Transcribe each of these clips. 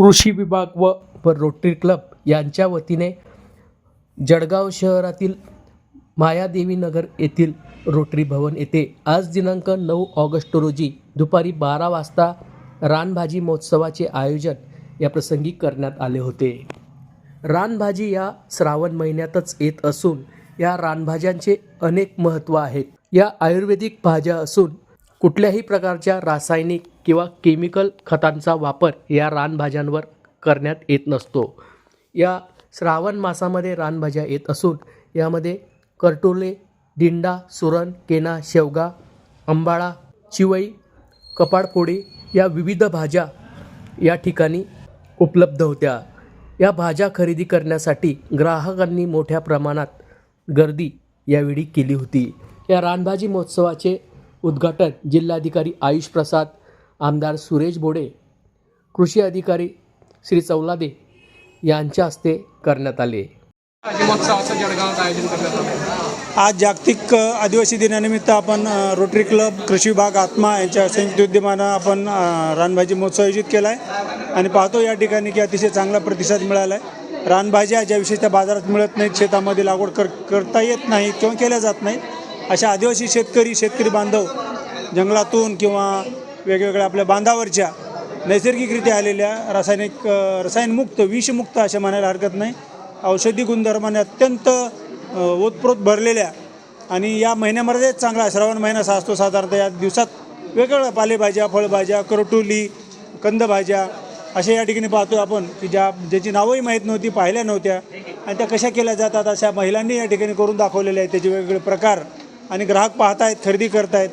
कृषी विभाग व रोटरी क्लब यांच्या वतीने जळगाव शहरातील मायादेवी नगर येथील रोटरी भवन येथे आज दिनांक नऊ ऑगस्ट रोजी दुपारी बारा वाजता रानभाजी महोत्सवाचे आयोजन या प्रसंगी करण्यात आले होते. रानभाजी या श्रावण महिन्यातच येत असून या रानभाज्यांचे अनेक महत्त्व आहेत. या आयुर्वेदिक भाज्या असून कुठल्याही प्रकारच्या रासायनिक किंवा केमिकल खतांचा वापर या रानभाज्यांवर करण्यात येत नसतो. या श्रावण मासामध्ये रानभाज्या येत असून यामध्ये करटोले दिंडा सुरण केना शेवगा अंबाळा चिवई कपाळपोळी या विविध भाज्या या ठिकाणी उपलब्ध होत्या. या भाज्या खरेदी करण्यासाठी ग्राहकांनी मोठ्या प्रमाणात गर्दी यावेळी केली होती. या रानभाजी महोत्सवाचे उद्घाटन जिल्हाधिकारी आयुष प्रसाद आमदार सुरेश बोडे कृषी अधिकारी श्री चौलादे यांच्या हस्ते करण्यात आले. भाजी महोत्सवाचं जळगावात आयोजन करण्यात आलं. आज जागतिक आदिवासी दिनानिमित्त आपण रोटरी क्लब कृषी विभाग आत्मा यांच्या संयुक्त विद्यमानं आपण रानभाजी महोत्सव आयोजित केला आहे आणि पाहतो या ठिकाणी की अतिशय चांगला प्रतिसाद मिळाला आहे रानभाज्या ज्या विशेषतः बाजारात मिळत नाहीत शेतामध्ये लागवड कर करता येत नाही किंवा केल्या जात नाहीत अशा आदिवासी शेतकरी शेतकरी बांधव जंगलातून किंवा वेगवेगळ्या आपल्या बांधावरच्या नैसर्गिकरित्या आलेल्या रासायनिक रसायनमुक्त विषमुक्त अशा म्हणायला हरकत नाही. औषधी गुणधर्माने अत्यंत ओतप्रोत भरलेल्या आणि या महिन्यामध्येच चांगला श्रावण महिना असा असतो साधारणतः या दिवसात वेगवेगळ्या पालेभाज्या फळभाज्या करटोली कंदभाज्या अशा या ठिकाणी पाहतो आपण की ज्या ज्याची नावंही माहीत नव्हती पाहिल्या नव्हत्या आणि त्या कशा केल्या जातात अशा महिलांनी या ठिकाणी करून दाखवलेल्या आहेत. त्याचे वेगवेगळे प्रकार आणि ग्राहक पाहतायत खरेदी करतायत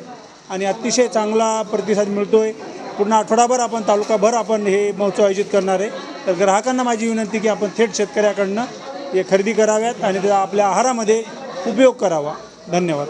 आणि अतिशय चांगला प्रतिसाद मिळतो आहे पूर्ण आठवडाभर आपण तालुकाभर आपण हे महोत्सव आयोजित करणार आहे. तर ग्राहकांना माझी विनंती की आपण थेट शेतकऱ्याकडनं हे खरेदी कराव्यात आणि त्याचा आपल्या आहारामध्ये उपयोग करावा. धन्यवाद.